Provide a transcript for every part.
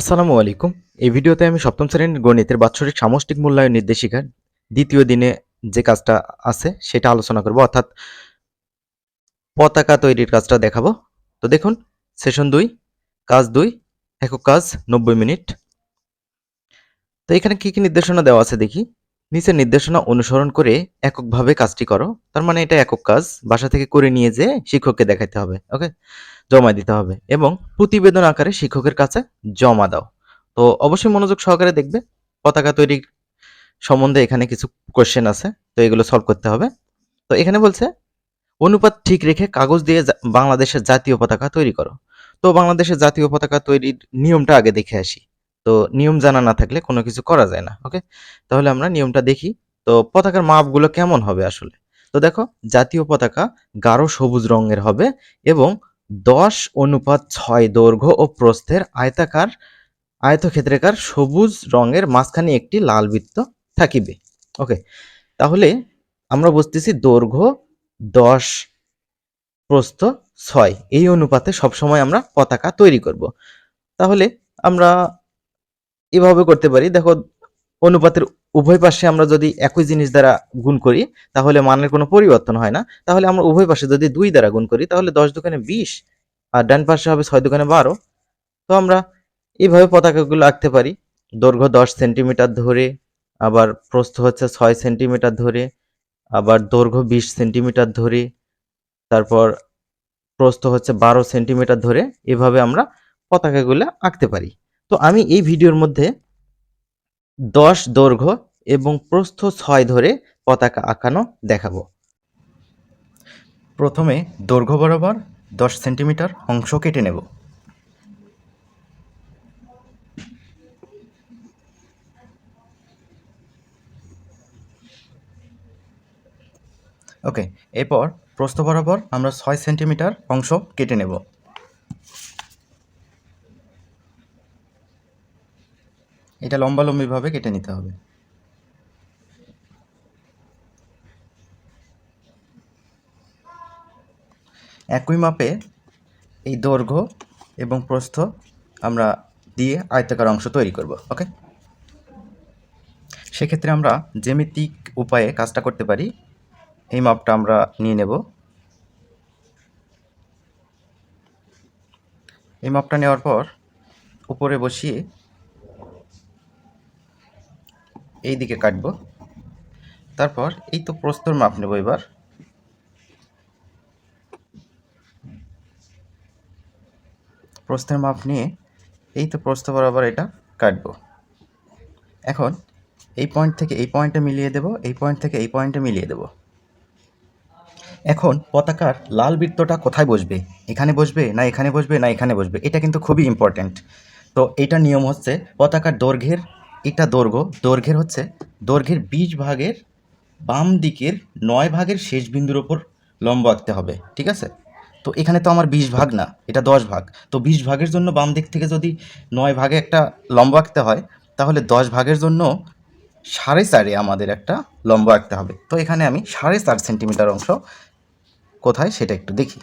আসসালামু আলাইকুম। এই ভিডিওতে আমি সপ্তম শ্রেণির গণিতের বাৎসরিক সামষ্টিক মূল্যায়ন নির্দেশিকার দ্বিতীয় দিনে যে কাজটা আছে সেটা আলোচনা করব, অর্থাৎ পতাকা তৈরির কাজটা দেখাবো। তো দেখুন, সেশন দুই, কাজ দুই, একক কাজ নব্বই মিনিট। তো এখানে কী কী নির্দেশনা দেওয়া আছে দেখি। নিচের নির্দেশনা অনুসরণ করে এককভাবে কাজটি করো। তার মানে এটা একক কাজ। বাসা থেকে করে নিয়ে যেয়ে শিক্ষককে দেখাতে হবে, ওকে? জমা দিতে হবে এবং প্রতিবেদন আকারে শিক্ষকের কাছে জমা দাও। তো অবশ্যই মনোযোগ সহকারে দেখবে। পতাকা তৈরির সম্বন্ধে এখানে কিছু কোয়েশ্চেন আছে, তো এগুলো সলভ করতে হবে। তো এখানে বলছে, অনুপাত ঠিক রেখে কাগজ দিয়ে বাংলাদেশের জাতীয় পতাকা তৈরি করো। তো বাংলাদেশের জাতীয় পতাকা তৈরির নিয়মটা আগে দেখে আসি। তো নিয়ম জানা না থাকলে কোনো কিছু করা যায় না ওকে তাহলে আমরা নিয়মটা দেখি। তো পতাকার মাপগুলো কেমন হবে আসলে? তো দেখো, জাতীয় পতাকা গাঢ় সবুজ রঙের হবে এবং দশ অনুপাত ছয় দৈর্ঘ্য ও প্রস্থের আয়তাকার, আয়তক্ষেত্রেকার সবুজ রঙের মাঝখানে একটি লাল বৃত্ত থাকিবে ওকে তাহলে আমরা বুঝতেছি দৈর্ঘ্য দশ, প্রস্থ ছয়, এই অনুপাতে সবসময় আমরা পতাকা তৈরি করব। তাহলে আমরা এভাবে করতে পারি। দেখো, অনুপাতের উভয় পাশে আমরা যদি একই জিনিস দ্বারা গুণ করি, তাহলে মানের কোনো পরিবর্তন হয় না। তাহলে আমরা উভয় পাশে যদি দুই দ্বারা গুণ করি, তাহলে দশ দোকানে বিশ আর ডান পাশে হবে ছয় দোকানে বারো। তো আমরা এইভাবে পতাকাগুলো আঁকতে পারি। দৈর্ঘ্য দশ সেন্টিমিটার ধরে, আবার প্রস্থ হচ্ছে ছয় সেন্টিমিটার ধরে, আবার দৈর্ঘ্য বিশ সেন্টিমিটার ধরে, তারপর প্রস্থ হচ্ছে বারো সেন্টিমিটার ধরে। এভাবে আমরা পতাকাগুলো আঁকতে পারি। তো আমি এই ভিডিওর মধ্যে দশ দৈর্ঘ্য এবং প্রস্থ ছয় ধরে পতাকা আঁকানো দেখাবো। প্রথমে দৈর্ঘ্য বরাবর দশ সেন্টিমিটার অংশ কেটে নেব। ওকে, এরপর প্রস্থ বরাবর আমরা ছয় সেন্টিমিটার অংশ কেটে নেব। এটা লম্বালম্বিভাবে কেটে নিতে হবে। একই মাপে এই দৈর্ঘ্য এবং প্রস্থ আমরা দিয়ে আয়তাকার অংশ তৈরি করব, ওকে? সেক্ষেত্রে আমরা জ্যামিতিক উপায়ে কাজটা করতে পারি। এই মাপটা আমরা নিয়ে নেব। এই মাপটা নেওয়ার পর উপরে বসিয়ে এই দিকে কাটব। তারপর এই তো প্রস্তর মাপ নেব এবার। প্রস্থের মাপ নিয়ে এই তো প্রস্থ বরাবর এটা কাটব। এখন এই পয়েন্ট থেকে এই পয়েন্টে মিলিয়ে দেব, এই পয়েন্ট থেকে এই পয়েন্টে মিলিয়ে দেব। এখন পতাকার লাল বৃত্তটা কোথায় বসবে? এখানে বসবে না এখানে বসবে না এখানে বসবে? এটা কিন্তু খুবই ইম্পর্ট্যান্ট তো এটা নিয়ম হচ্ছে পতাকার দৈর্ঘ্যের এটা দৈর্ঘ্য, দৈর্ঘ্যের হচ্ছে, দৈর্ঘ্যের বিশ ভাগের বাম দিকের নয় ভাগের শেষ বিন্দুর ওপর লম্ব আঁকতে হবে, ঠিক আছে? তো এখানে তো আমার বিশ ভাগ না, এটা দশ ভাগ। তো বিশ ভাগের জন্য বাম দিক থেকে যদি নয় ভাগে একটা লম্ব আঁকতে হয়, তাহলে দশ ভাগের জন্য সাড়ে চারে আমাদের একটা লম্ব আঁকতে হবে। তো এখানে আমি সাড়ে চার সেন্টিমিটার অংশ কোথায় সেটা একটু দেখি।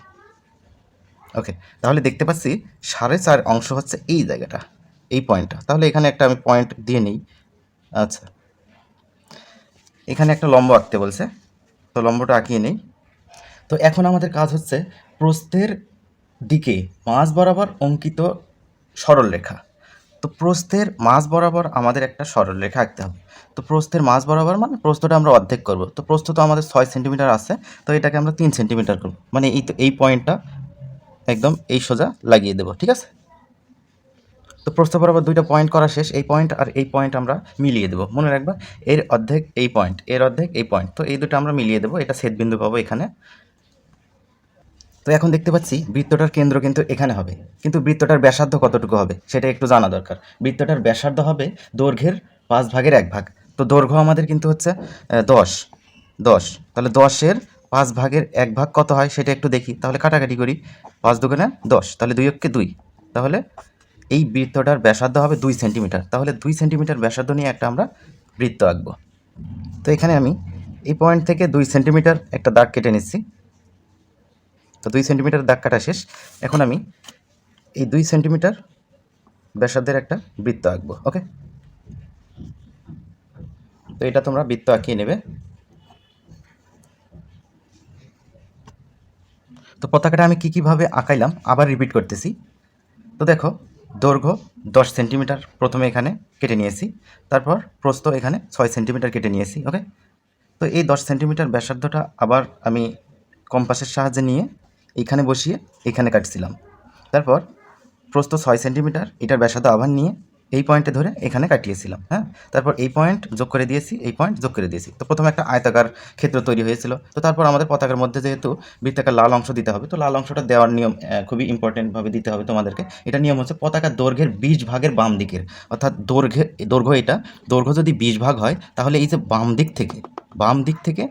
ওকে, তাহলে দেখতে পাচ্ছি সাড়ে চার অংশ হচ্ছে এই জায়গাটা। এই পয়েন্টটা তাহলে এখানে একটা আমি পয়েন্ট দিয়ে নিই। আচ্ছা। এখানে একটা লম্ব আঁকতে বলছে। তো লম্বটা আঁকিয়ে নেই। তো এখন আমাদের কাজ হচ্ছে প্রস্থের দিকে মাঝ বরাবর অঙ্কিত সরলরেখা তো প্রস্থের মাঝ বরাবর আমাদের একটা সরলরেখা আঁকতে হবে। তো প্রস্থের মাঝ বরাবর মানে প্রস্থটা আমরা অর্ধেক করব। তো প্রস্থ তো আমাদের ছয় সেন্টিমিটার আছে। তো এটাকে আমরা তিন সেন্টিমিটার করব। মানে এই তো, এই পয়েন্টটা একদম এই সোজা লাগিয়ে দেবো, ঠিক আছে? তো প্রস্থ বরাবর দুইটা পয়েন্ট করা শেষ। এই পয়েন্ট আর এই পয়েন্ট আমরা মিলিয়ে দেবো। মনে রাখবা, এর অর্ধেক এই পয়েন্ট এর অর্ধেক এই পয়েন্ট তো এই দুটো আমরা মিলিয়ে দেবো। এটা ছেদ বিন্দু পাবো এখানে। তো এখন দেখতে পাচ্ছি, বৃত্তটার কেন্দ্র কিন্তু এখানে হবে। কিন্তু বৃত্তটার ব্যাসার্ধ কতটুকু হবে, সেটা একটু জানা দরকার। বৃত্তটার ব্যাসার্ধ হবে দৈর্ঘ্যের পাঁচ ভাগের এক ভাগ। তো দৈর্ঘ্য আমাদের কিন্তু হচ্ছে দশ। দশ। তাহলে দশের পাঁচ ভাগের এক ভাগ কত হয়, সেটা একটু দেখি। তাহলে কাটাকাটি করি। পাঁচ দুগুণে দশ। তাহলে দুই অক্ষে দুই। তাহলে এই বৃত্তটার ব্যাসার্ধ হবে দুই সেন্টিমিটার। তাহলে দুই সেন্টিমিটার ব্যাসার্ধ নিয়ে একটা আমরা বৃত্ত আঁকবো। তো এখানে আমি এই পয়েন্ট থেকে দুই সেন্টিমিটার একটা দাগ কেটে নিচ্ছি। তো দুই সেন্টিমিটার দাগ কাটা শেষ। এখন আমি এই দুই সেন্টিমিটার ব্যাসার্ধের একটা বৃত্ত আঁকবো, ওকে? তো এটা তোমরা বৃত্ত আঁকিয়ে নেবে। তো পতাকাটা আমি কী কীভাবে আঁকাইলাম? আবার রিপিট করতেছি। তো দেখো দৈর্ঘ্য দশ সেন্টিমিটার প্রথমে এখানে কেটে নিয়েছি, তারপর প্রস্থ এখানে ছয় সেন্টিমিটার কেটে নিয়েছি ওকে তো এই দশ সেন্টিমিটার ব্যাসার্ধটা আবার আমি কম্পাসের সাহায্যে নিয়ে এইখানে বসিয়ে এখানে কাটছিলাম। তারপর প্রস্থ ছয় সেন্টিমিটার, এটার ব্যাসার্ধ আবার নিয়ে এই পয়েন্টে ধরে এখানে কাটিয়েছিলাম হ্যাঁ? তারপর এই পয়েন্ট যোগ করে দিয়েছি, এই পয়েন্ট যোগ করে দিয়েছি। তো প্রথমে একটা আয়তাকার ক্ষেত্র তৈরি হয়েছিল। তো তারপর আমাদের পতাকার মধ্যে যেহেতু বৃত্তাকার লাল অংশ দিতে হবে, তো লাল অংশটা দেওয়ার নিয়ম খুবই ইম্পর্টেন্টভাবে দিতে হবে তোমাদেরকে। এটা নিয়ম হচ্ছে পতাকার দৈর্ঘ্যের বিশ ভাগের বাম দিকের। অর্থাৎ দৈর্ঘ্যে, দৈর্ঘ্য এটা, দৈর্ঘ্য যদি বিশ ভাগ হয়, তাহলে এই যে বাম দিক থেকে, বাম দিক থেকে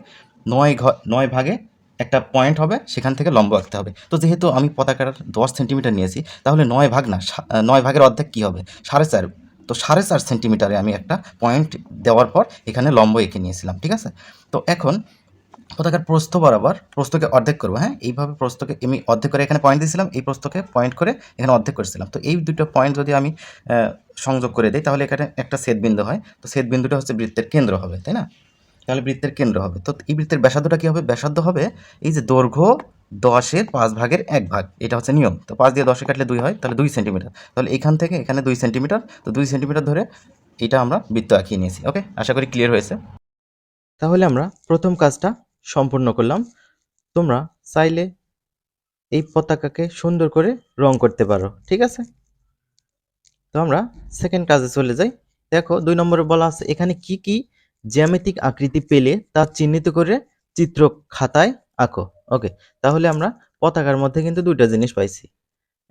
নয় ঘ, নয় ভাগে একটা পয়েন্ট হবে, সেখান থেকে লম্ব আঁকতে হবে। তো যেহেতু আমি পতাকার দশ সেন্টিমিটার নিয়েছি, তাহলে নয় ভাগ না নয় ভাগের অর্ধেক কী হবে? সাড়ে চার। তো সাড়ে চার সেন্টিমিটারে আমি একটা পয়েন্ট দেওয়ার পর এখানে লম্ব এঁকে নিয়েছিলাম, ঠিক আছে? তো এখন পতাকার প্রস্থ বরাবর প্রস্থকে অর্ধেক করব হ্যাঁ? এইভাবে প্রস্থকে আমি অর্ধেক করে এখানে পয়েন্ট দিয়েছিলাম, এই প্রস্থকে পয়েন্ট করে এখানে অর্ধেক করেছিলাম। তো এই দুটো পয়েন্ট যদি আমি সংযোগ করে দিই, তাহলে এখানে একটা ছেদবিন্দু হয়। তো ছেদবিন্দুটা হচ্ছে বৃত্তের কেন্দ্র হবে, তাই না? তাহলে বৃত্তের কেন্দ্র হবে। তো এই বৃত্তের ব্যাসার্ধটা কী হবে? ব্যাসার্ধ হবে এই যে দৈর্ঘ্য দশের পাঁচ ভাগের এক ভাগ। এটা হচ্ছে নিয়ম। তো পাঁচ দিয়ে দশে কাটলে দুই হয়, তাহলে দুই সেন্টিমিটার। তাহলে এখান থেকে এখানে দুই সেন্টিমিটার। তো দুই সেন্টিমিটার ধরে এটা আমরা বৃত্ত আঁকিয়ে নিয়েছি, ওকে? আশা করি ক্লিয়ার হয়েছে। তাহলে আমরা প্রথম কাজটা সম্পূর্ণ করলাম। তোমরা চাইলে এই পতাকাকে সুন্দর করে রং করতে পারো, ঠিক আছে? তো আমরা সেকেন্ড কাজে চলে যাই। দেখো, দুই নম্বরে বলা আছে, এখানে কি কি জ্যামিতিক আকৃতি পেলে তা চিহ্নিত করে চিত্র খাতায় আঁকো। ওকে তাহলে আমরা পতাকার মধ্যে কিন্তু দুইটা জিনিস পাইছি।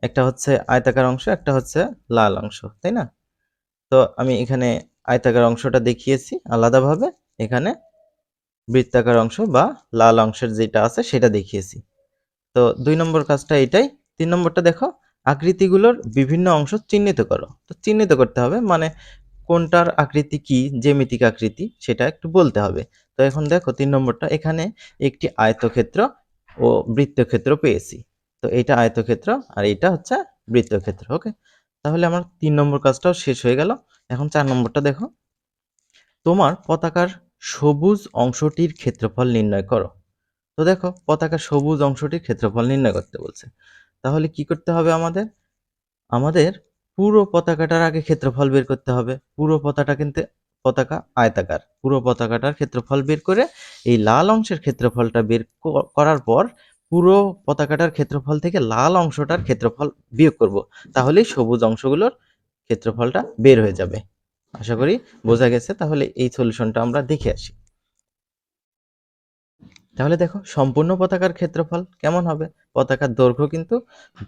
একটা হচ্ছে আয়তাকার অংশ, একটা হচ্ছে লাল অংশ, তাই না? তো আমি এখানে আয়তাকার অংশটা দেখিয়েছি আলাদাভাবে। এখানে বৃত্তাকার অংশ বা লাল অংশের যেটা আছে সেটা দেখিয়েছি। তো দুই নম্বর কাজটা এটাই। তিন নম্বরটা দেখো, আকৃতিগুলোর বিভিন্ন অংশ চিহ্নিত করো। তো চিহ্নিত করতে হবে মানে কোনটার আকৃতি কি? জ্যামিতিক আকৃতি, সেটা একটু বলতে হবে। তো এখন দেখো তিন নম্বরটা, এখানে একটি আয়তক্ষেত্র ও বৃত্তক্ষেত্র পেয়েছি। তো এটা আয়তক্ষেত্র আর এটা হচ্ছে বৃত্তক্ষেত্র, ওকে? তাহলে আমার তিন নম্বর কাজটাও শেষ হয়ে গেল। এখন চার নম্বরটা দেখো। তোমার পতাকার সবুজ অংশটির ক্ষেত্রফল নির্ণয় করো। তো দেখো, পতাকার সবুজ অংশটির ক্ষেত্রফল নির্ণয় করতে বলছে। তাহলে কি করতে হবে আমাদের? আমাদের পুরো পতাকাটার আগে ক্ষেত্রফল বের করতে হবে। পুরো পতাকা কিন্তু, পতাকা আয়তাকার। পুরো পতাকাটার ক্ষেত্রফল বের করে এই লাল অংশের ক্ষেত্রফলটা বের করার পর পুরো পতাকাটার ক্ষেত্রফল থেকে লাল অংশটার ক্ষেত্রফল বিয়োগ করব। তাহলেই সবুজ অংশগুলোর ক্ষেত্রফলটা বের হয়ে যাবে। আশা করি বোঝা গেছে। তাহলে এই সলিউশনটা আমরা দেখে আসি। তাহলে দেখো, সম্পূর্ণ পতাকার ক্ষেত্রফল কেমন হবে? পতাকার দৈর্ঘ্য কিন্তু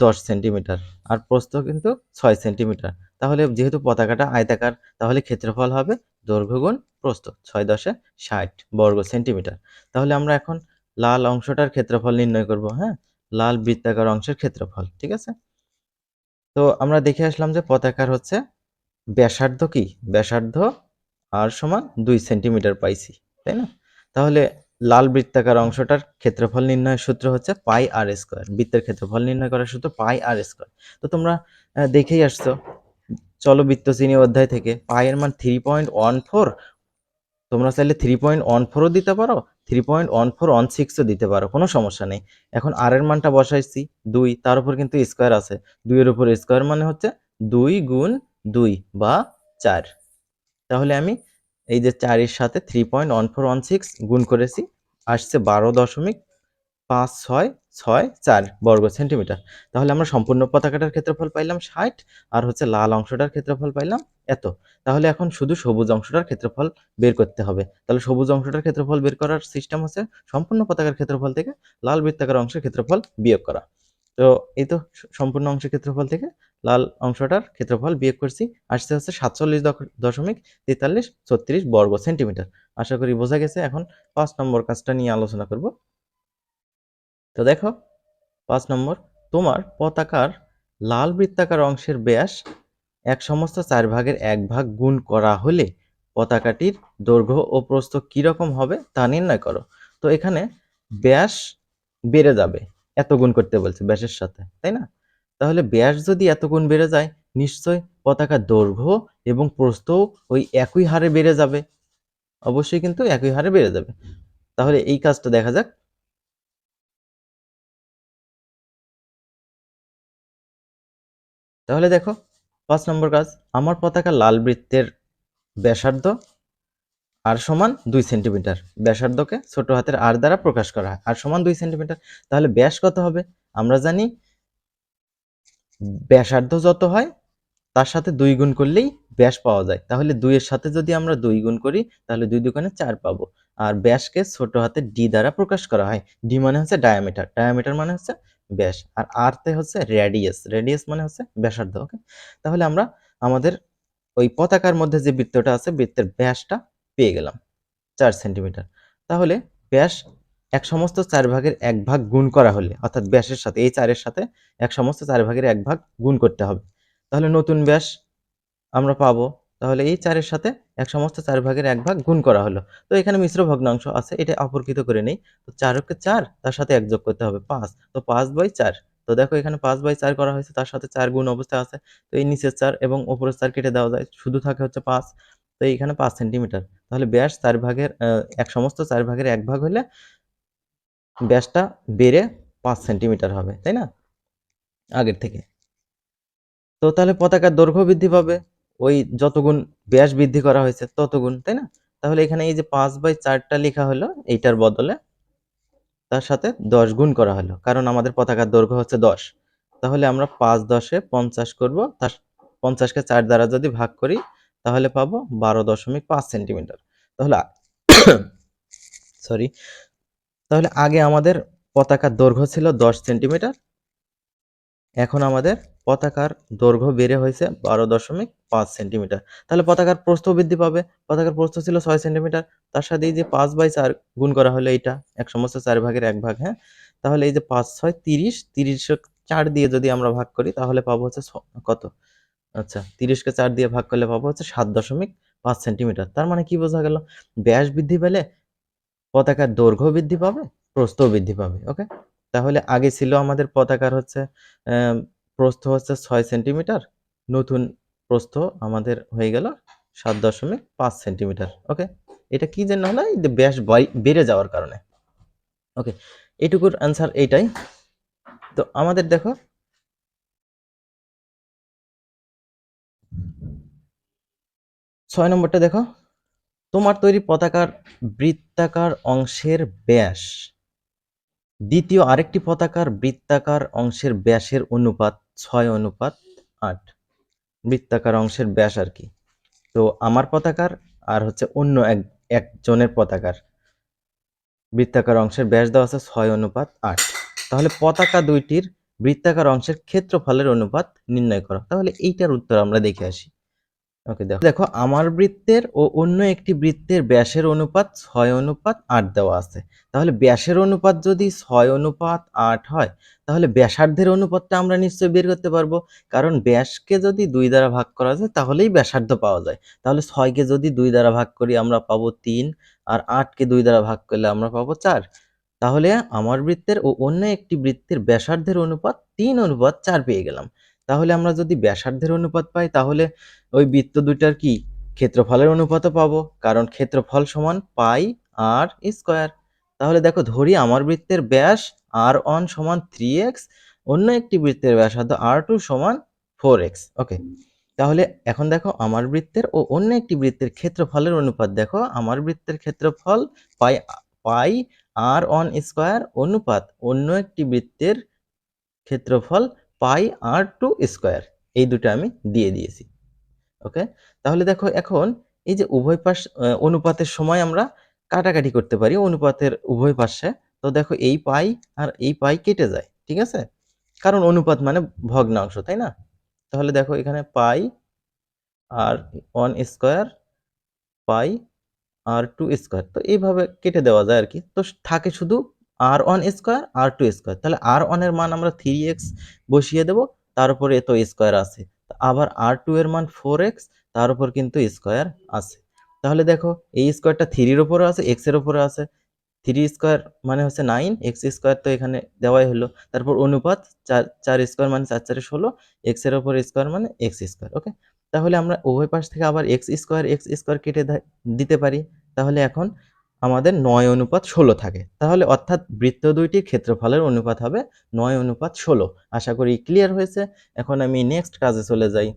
দশ সেন্টিমিটার আর প্রস্থ কিন্তু ছয় সেন্টিমিটার। তাহলে যেহেতু পতাকাটা আয়তাকার, তাহলে ক্ষেত্রফল হবে দৈর্ঘ্য গুণ প্রস্থ ছয় দশে ষাট বর্গ সেন্টিমিটার। তাহলে আমরা এখন লাল অংশটার ক্ষেত্রফল নির্ণয় করব হ্যাঁ? লাল বৃত্তাকার অংশের ক্ষেত্রফল, ঠিক আছে? তো আমরা দেখে আসলাম যে পতাকার হচ্ছে ব্যাসার্ধ কি? ব্যাসার্ধ আর সমান দুই সেন্টিমিটার পাইছি, তাই না? তাহলে লাল বৃত্তাকার অংশটার ক্ষেত্রফল নির্ণয়ের সূত্র হচ্ছে পাই আর স্কোয়ার। বৃত্তের ক্ষেত্রফল নির্ণয় করার সূত্র পাই আর স্কোয়ার। তো তোমরা দেখেই আসছো। চলো বৃত্ত চিনি অধ্যায় থেকে। পাই এর মান থ্রি পয়েন্ট ওয়ান ফোর তোমরা চাইলে থ্রি পয়েন্ট ওয়ান ফোরও দিতে পারো three point one four one সিক্সও দিতে পারো, কোনো সমস্যা নেই। এখন আর এর মানটা বসাইছি, দুই, তার উপর কিন্তু স্কোয়ার আছে। দুইয়ের উপর স্কোয়ার মানে হচ্ছে দুই গুণ দুই বা চার। তাহলে আমি এই যে চারের সাথে three point one four one six গুণ করেছি, আসছে বারো দশমিক পাঁচ ছয় ছয় চার বর্গ সেন্টিমিটার। তাহলে আমরা সম্পূর্ণ পতাকাটার ক্ষেত্রফল পাইলাম ষাট, আর হচ্ছে লাল অংশটার ক্ষেত্রফল পাইলাম এত। তাহলে এখন শুধু সবুজ অংশটার ক্ষেত্রফল বের করতে হবে। তাহলে সবুজ অংশটার ক্ষেত্রফল বের করার সিস্টেম হচ্ছে সম্পূর্ণ পতাকার ক্ষেত্রফল থেকে লাল বৃত্তাকার অংশের ক্ষেত্রফল বিয়োগ করা। তো এই তো সম্পূর্ণ অংশের ক্ষেত্রফল থেকে লাল অংশটার ক্ষেত্রফল বিয়োগ করছি। আসছে হচ্ছে সাতচল্লিশ দশ- দশমিক তেতাল্লিশ ছত্রিশ বর্গ সেন্টিমিটার। আশা করি বোঝা গেছে। এখন পাঁচ নম্বর কাজটা নিয়ে আলোচনা করব। তো দেখো, পাঁচ নম্বর, তোমার পতাকার লাল বৃত্তাকার অংশের ব্যাস এক সমস্ত চার ভাগের এক ভাগ গুণ করা হলে পতাকাটির দৈর্ঘ্য ও প্রস্থ কীরকম হবে তা নির্ণয় করো। তো এখানে ব্যাস বেড়ে যাবে। এত গুণ করতে বলছে ব্যাসের সাথে, তাই না? তাহলে ব্যাস যদি এত গুণ বেড়ে যায়, নিশ্চয় পতাকার দৈর্ঘ্য এবং প্রস্থ ওই একই হারে বেড়ে যাবে। অবশ্যই কিন্তু একই হারে বেড়ে যাবে। তাহলে এই কাজটা দেখা যাক। তাহলে দেখো, পাঁচ নম্বর কাজ, আমার পতাকা লাল বৃত্তের ব্যাসার্ধ আর সমান দুই সেন্টিমিটার। ব্যাসার্ধকে ছোট হাতের আর দ্বারা প্রকাশ করা হয়। আর সমান দুই সেন্টিমিটার, তাহলে ব্যাস কত হবে? আমরা জানি ব্যাসার্ধ যত হয়, তার সাথে দুই গুণ করলেই ব্যাস পাওয়া যায়। তাহলে দুইয়ের সাথে যদি আমরা দুই গুণ করি, তাহলে দুই দোকানে চার পাবো। আর ব্যাসকে ছোট হাতে ডি দ্বারা প্রকাশ করা হয়। ডি মানে হচ্ছে ডায়ামিটার ডায়ামিটার মানে হচ্ছে ব্যাস। আর আরতে হচ্ছে রেডিয়াস রেডিয়াস মানে হচ্ছে ব্যাসার্ধ ওকে তাহলে আমরা আমাদের ওই পতাকার মধ্যে যে বৃত্তটা আছে, বৃত্তের ব্যাসটা পেয়ে গেলাম চার সেন্টিমিটার। তাহলে ব্যাস এক সমস্ত চার ভাগের এক ভাগ গুণ করা হলে, অর্থাৎ ব্যাসের সাথে, এই চারের সাথে এক সমস্ত চার ভাগের এক ভাগ গুণ করতে হবে। তাহলে নতুন ব্যাস আমরা পাবো। তাহলে এই চারের সাথে এক সমস্ত চার ভাগের এক ভাগ গুণ করা হলো। তো এখানে মিশ্র ভগ্নাংশ আছে, এটা অপরকৃত করে নেই। তো চারকে চার, তার সাথে এক যোগ করতে হবে পাঁচ। তো পাঁচ বাই চার। তো দেখো এখানে পাঁচ বাই চার করা হয়েছে, তার সাথে চার গুণ অবস্থায় আছে। তো এই নিচের চার এবং ওপরের চার কেটে দেওয়া যায়। শুধু থাকে হচ্ছে পাঁচ। তো এইখানে পাঁচ সেন্টিমিটার। তাহলে ব্যাস চার ভাগের এক সমস্ত চার ভাগের এক ভাগ হলে ব্যাসটা বেড়ে পাঁচ সেন্টিমিটার হবে, তাই না? আগের থেকে। তো তাহলে পতাকার দৈর্ঘ্য বৃদ্ধি পাবে, ওই যতগুণ ব্যাস বৃদ্ধি করা হয়েছে ততগুণ, তাই না? তাহলে এখানে এই যে পাঁচ বাই চারটা লেখা হলো, এইটার বদলে তার সাথে দশ গুণ করা হলো, কারণ আমাদের পতাকার দৈর্ঘ্য হচ্ছে দশ। তাহলে আমরা পাঁচ দশে পঞ্চাশ করব, তার পঞ্চাশকে চার দ্বারা যদি ভাগ করি তাহলে পাবো বারো দশমিক পাঁচ সেন্টিমিটার। তাহলে সরি তাহলে আগে আমাদের পতাকার দৈর্ঘ্য ছিল দশ সেন্টিমিটার। এখন আমাদের পতাকার দৈর্ঘ্য বেড়ে হয়েছে বারো দশমিক পাঁচ সেন্টিমিটার। তাহলে পতাকার প্রস্থ বৃদ্ধি পাবে। পতাকার প্রস্থ ছিল ছয় সেন্টিমিটার। তার সাথে এই যে পাঁচ বাই চার গুণ করা হলো এইটা, এক সমস্ত চার ভাগের এক ভাগ হ্যাঁ? তাহলে এই যে পাঁচ, ছয়, তিরিশ তিরিশ চার দিয়ে যদি আমরা ভাগ করি, তাহলে পাবো হচ্ছে কত? আচ্ছা তিরিশকে চার দিয়ে ভাগ করলে পাবো হচ্ছে সাত দশমিক পাঁচ সেন্টিমিটার। তার মানে কি বোঝা গেল? ব্যাস বৃদ্ধি পেলে পতাকার দৈর্ঘ্য বৃদ্ধি পাবে প্রস্থ বৃদ্ধি পাবে ওকে তাহলে আগে ছিল আমাদের পতাকার হচ্ছে প্রস্থ হচ্ছে ছয় সেন্টিমিটার, নতুন প্রস্থ আমাদের হয়ে গেল সাত দশমিক পাঁচ সেন্টিমিটার ওকে এটা কি জন্য হলো? ব্যাস বেড়ে যাওয়ার কারণে ওকে এটুকুর অ্যান্সার এইটাই। তো আমাদের দেখো ছয় নম্বরটা দেখো। তোমার তৈরি পতাকার বৃত্তাকার অংশের ব্যাস। দ্বিতীয় আরেকটি পতাকার বৃত্তাকার অংশের ব্যাসের অনুপাত ছয় অনুপাত আট। বৃত্তাকার অংশের ব্যাস আর কি। তো আমার পতাকার আর হচ্ছে অন্য এক, একজনের পতাকার। বৃত্তাকার অংশের ব্যাস দেওয়া আছে ছয় অনুপাত আট। তাহলে পতাকা দুইটির বৃত্তাকার অংশের ক্ষেত্রফলের অনুপাত নির্ণয় করো। তাহলে এইটার উত্তর আমরা দেখে আসি। ওকে দেখো। দেখো, আমার বৃত্তের ও অন্য একটি বৃত্তের ব্যাসের অনুপাত ছয় অনুপাত আট দেওয়া আছে। তাহলে ব্যাসের অনুপাত যদি ছয় অনুপাত আট হয়, তাহলে ব্যাসার্ধের অনুপাতটা আমরা নিশ্চয়ই বের করতে পারব। কারণ ব্যাসকে যদি দুই দ্বারা ভাগ করা যায়, তাহলেই ব্যাসার্ধ পাওয়া যায়। তাহলে ছয়কে যদি দুই দ্বারা ভাগ করি, আমরা পাবো তিন। আর আটকে দুই দ্বারা ভাগ করলে আমরা পাবো চার। তাহলে আমার বৃত্তের ও অন্য একটি বৃত্তের ব্যাসার্ধের অনুপাত তিন অনুপাত চার পেয়ে গেলাম। তাহলে আমরা যদি ব্যাসার্ধের অনুপাত পাই, তাহলে ওই বৃত্ত দুইটার কি? ক্ষেত্রফলের অনুপাতও পাবো, কারণ ক্ষেত্রফল সমান পাই আর স্কোয়ার তাহলে দেখো, ধরি আমার বৃত্তের ব্যাস আর ওয়ান সমান থ্রি এক্স অন্য একটি বৃত্তের ব্যাসার্ধ আর টু সমান ফোর এক্স ওকে তাহলে এখন দেখো, আমার বৃত্তের ও অন্য একটি বৃত্তের ক্ষেত্রফলের অনুপাত দেখো, আমার বৃত্তের ক্ষেত্রফল পাই পাই আর ওয়ান স্কোয়ার অনুপাত অন্য একটি বৃত্তের ক্ষেত্রফল পাই আর টু স্কোয়ার, এই দুটো আমি দিয়ে দিয়েছি। ওকে? তাহলে দেখো এখন এই যে উভয় পাশ অনুপাতের সময় আমরা কাটাকাটি করতে পারি অনুপাতের উভয় পাশে, তো দেখো এই পাই আর এই পাই কেটে যায়, ঠিক আছে? কারণ অনুপাত মানে ভগ্নাংশ, তাই না? তাহলে দেখো এখানে pi R one square, pi R two square, তো এইভাবে কেটে দেওয়া যায় আর কি। তো থাকে শুধু R one square R two square তাহলে আর ওয়ানের মান আমরা থ্রি এক্স বসিয়ে দেবো, তার উপরে এত স্কোয়ার আছে। আবার আর টু এর মান ফোর এক্স তার উপর কিন্তু স্কোয়ার আছে। তাহলে দেখো, এই স্কোয়ারটা থ্রির ওপরে আছে এক্সের ওপরে আছে। থ্রি স্কোয়ার মানে হচ্ছে নাইন এক্স স্কোয়ার তো এখানে দেওয়াই হলো। তারপর অনুপাত চার চার স্কোয়ার মানে চার, চারে ষোলো এক্সের ওপর স্কোয়ার মানে এক্স স্কোয়ার ওকে তাহলে আমরা উভয় পাশ থেকে আবার এক্স স্কোয়ার এক্স স্কোয়ার কেটে দিতে পারি। তাহলে এখন আমাদের নয় অনুপাত ষোলো থাকে। তাহলে অর্থাৎ বৃত্ত দুইটির ক্ষেত্রফলের অনুপাত হবে নয় অনুপাত ষোলো। আশা করি ক্লিয়ার হয়েছে। এখন আমি নেক্সট কাজে চলে যাই।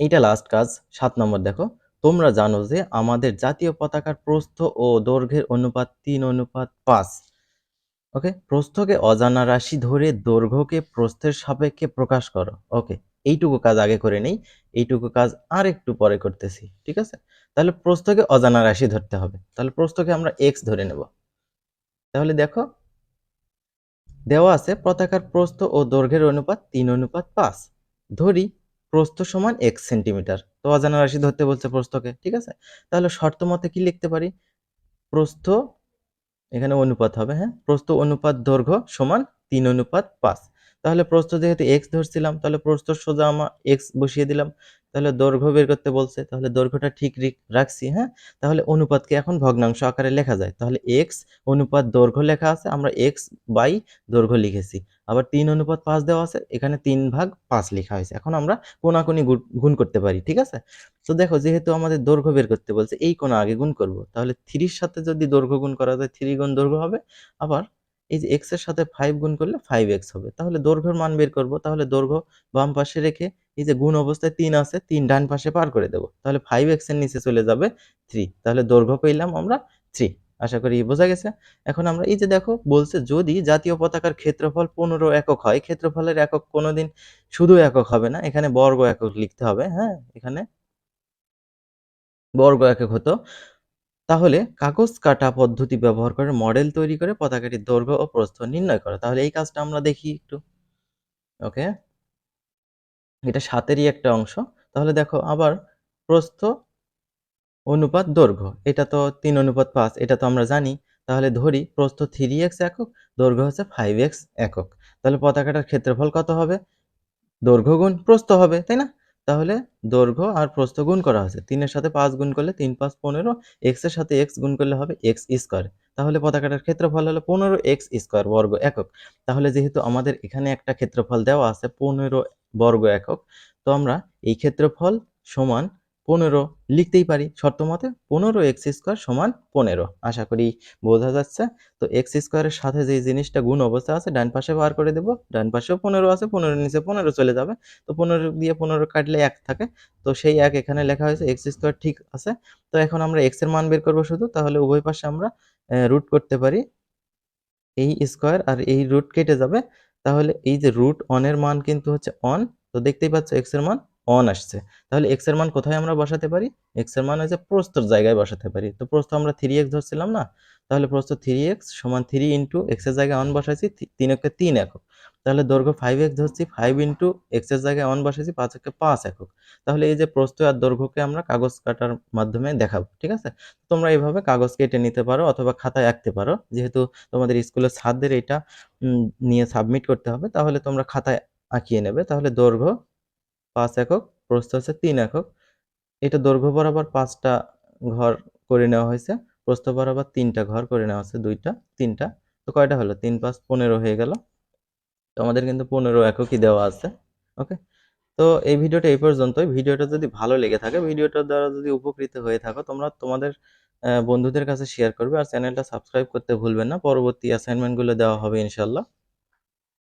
এইটা লাস্ট কাজ, সাত নম্বর দেখো। তোমরা জানো যে আমাদের জাতীয় পতাকার প্রস্থ ও দৈর্ঘ্যের অনুপাত তিন অনুপাত পাঁচ। ওকে প্রস্থকে অজানা রাশি ধরে দৈর্ঘ্যকে প্রস্থের সাপেক্ষে প্রকাশ করো। ওকে এইটুকু কাজ আগে করে নেই। এইটুকু কাজ আর একটু পরে করতেছি, ঠিক আছে? তাহলে প্রস্থকে অজানা রাশি ধরতে হবে। তাহলে প্রস্থকে আমরা এক্স ধরে নেব। তাহলে দেখো, দেওয়া আছে পতাকার প্রস্থ ও দৈর্ঘ্যের অনুপাত তিন অনুপাত পাঁচ। ধরি প্রস্থ সমান এক্স সেন্টিমিটার। তো অজানা রাশি ধরতে বলছে প্রস্থকে, ঠিক আছে? তাহলে শর্ত মতে কি লিখতে পারি? প্রস্থ, এখানে অনুপাত হবে হ্যাঁ? প্রস্থ অনুপাত দৈর্ঘ্য সমান তিন অনুপাত পাঁচ। তাহলে প্রস্থ যেহেতু এক্স ধরছিলাম, তাহলে প্রস্থ সোজা আমার এক্স বসিয়ে দিলাম। তাহলে দৈর্ঘ্য বের করতে বলছে, তাহলে দৈর্ঘ্যটা ঠিক রাখছি হ্যাঁ? তাহলে অনুপাতকে এখন ভগ্নাংশ আকারে লেখা যায়। তাহলে এক্স অনুপাত দৈর্ঘ্য লেখা আছে, আমরা এক্স বাই দৈর্ঘ্য লিখেছি। আবার তিন অনুপাত পাঁচ দেওয়া আছে, এখানে তিন ভাগ পাঁচ লেখা হয়েছে। এখন আমরা কোনাকুনি গুণ- করতে পারি, ঠিক আছে? তো দেখো, যেহেতু আমাদের দৈর্ঘ্য বের করতে বলছে, এই কোণা আগে গুণ করব। তাহলে থ্রির সাথে যদি দৈর্ঘ্য গুণ করা যায়, থ্রি গুণ দৈর্ঘ্য হবে। আবার এই যে এক্সের সাথে ফাইভ গুণ করলে ফাইভ এক্স হবে। তাহলে দৈর্ঘ্যের মান বের করব। তাহলে দৈর্ঘ্য বাম পাশে রেখে এই যে গুণ অবস্থায় তিন আছে, তিন ডান পাশে পার করে দেব। তাহলে ফাইভ এক্সের নিচে চলে যাবে থ্রি তাহলে দৈর্ঘ্য পেলাম আমরা থ্রি আশা করি বোঝা গেছে। এখন আমরা এই যে দেখো, বলছে যদি জাতীয় পতাকার ক্ষেত্রফল পনেরো একক হয়, ক্ষেত্রফলের একক কোনোদিন শুধু একক হবে না, এখানে বর্গ একক লিখতে হবে হ্যাঁ? এখানে বর্গ একক হতো। তাহলে কাগজ কাটা পদ্ধতি ব্যবহার করে মডেল তৈরি করে পতাকাটির দৈর্ঘ্য ও প্রস্থ নির্ণয় করা। তাহলে এই কাজটা আমরা দেখি একটু। ওকে এটা সাতেরই একটা অংশ। তাহলে দেখো আবার প্রস্থ অনুপাত দৈর্ঘ্য। এটা তো তিন অনুপাত পাঁচ, এটা তো আমরা জানি। তাহলে ধরি প্রস্থ থ্রি এক্স একক, দৈর্ঘ্য হচ্ছে ফাইভ এক্স একক। তাহলে পতাকাটার ক্ষেত্রফল কত হবে? দৈর্ঘ্য গুণ প্রস্থ হবে, তাই না? তাহলে দৈর্ঘ্য আর প্রস্থ গুণ করা হয়েছে। তিনের সাথে পাঁচ গুণ করলে তিন, পাঁচ, পনেরো এক্সের সাথে এক্স গুণ করলে হবে এক্স স্কোয়ার তাহলে পতাকাটার ক্ষেত্রফল হলো পনেরো এক্স স্কোয়ার বর্গ একক। তাহলে যেহেতু আমাদের এখানে একটা ক্ষেত্রফল দেওয়া আছে পনেরো বর্গ একক, তো আমরা এই ক্ষেত্রফল সমান পনেরো লিখতেই পারি। শর্ত মতে পনেরো এক্স স্কোয়ার সমান পনেরো। আশা করি বোঝা যাচ্ছে। তো এক্স স্কোয়ারের সাথে যে জিনিসটা গুণ অবস্থা আছে, ডান পাশে বার করে দেবো। ডান পাশেও পনেরো আছে, পনেরো নিচে পনেরো চলে যাবে। তো পনেরো দিয়ে পনেরো কাটলে এক থাকে। তো সেই এক এখানে লেখা হয়েছে এক্স স্কোয়ার ঠিক আছে। তো এখন আমরা এক্সের মান বের করব শুধু। তাহলে উভয় পাশে আমরা রুট করতে পারি। এই স্কোয়ার আর এই রুট কেটে যাবে। তাহলে এই যে রুট অনের মান কিন্তু হচ্ছে অন তো দেখতেই পাচ্ছ এক্সের মান অন আসছে। তাহলে এক্সের মান কোথায় আমরা বসাতে পারি? এক্সের মান হচ্ছে প্রস্তর জায়গায় বসাতে পারি। তো প্রস্থ আমরা থ্রি এক্স ধরছিলাম না? তাহলে প্রস্থ থ্রি এক্স সমান থ্রি ইন্টু এক্সের জায়গায় অন বসাইছি তিন একে তিন একক। তাহলে দৈর্ঘ্য ফাইভ এক্স ধরছি ফাইভ ইন্টু এক্সের জায়গায় অন বসাইছি, পাঁচ একে পাঁচ একক। তাহলে এই যে প্রস্থ আর দৈর্ঘ্যকে আমরা কাগজ কাটার মাধ্যমে দেখাবো, ঠিক আছে? তোমরা এইভাবে কাগজ কেটে নিতে পারো অথবা খাতায় আঁকতে পারো। যেহেতু তোমাদের স্কুলের ছাত্রদের এটা নিয়ে সাবমিট করতে হবে, তাহলে তোমরা খাতায় আঁকিয়ে নেবে। তাহলে দৈর্ঘ্য পাঁচ একক, প্রস্থ হচ্ছে তিন একক। এটা দৈর্ঘ্য বরাবর পাঁচটা ঘর করে নেওয়া হয়েছে। প্রস্থ বরাবর তিনটা ঘর করে নেওয়া হয়েছে, দুইটা, তিনটা। তো কয়টা হলো? তিন পাঁচ পনেরো হয়ে গেল। তো আমাদের কিন্তু পনেরো এককই দেওয়া আছে, ওকে? তো এই ভিডিওটা এই পর্যন্তই। ভিডিওটা যদি ভালো লেগে থাকে, ভিডিওটার দ্বারা যদি উপকৃত হয়ে থাকো, তোমরা তোমাদের বন্ধুদের কাছে শেয়ার করবে আর চ্যানেলটা সাবস্ক্রাইব করতে ভুলবেন না। পরবর্তী অ্যাসাইনমেন্টগুলো দেওয়া হবে ইনশাল্লাহ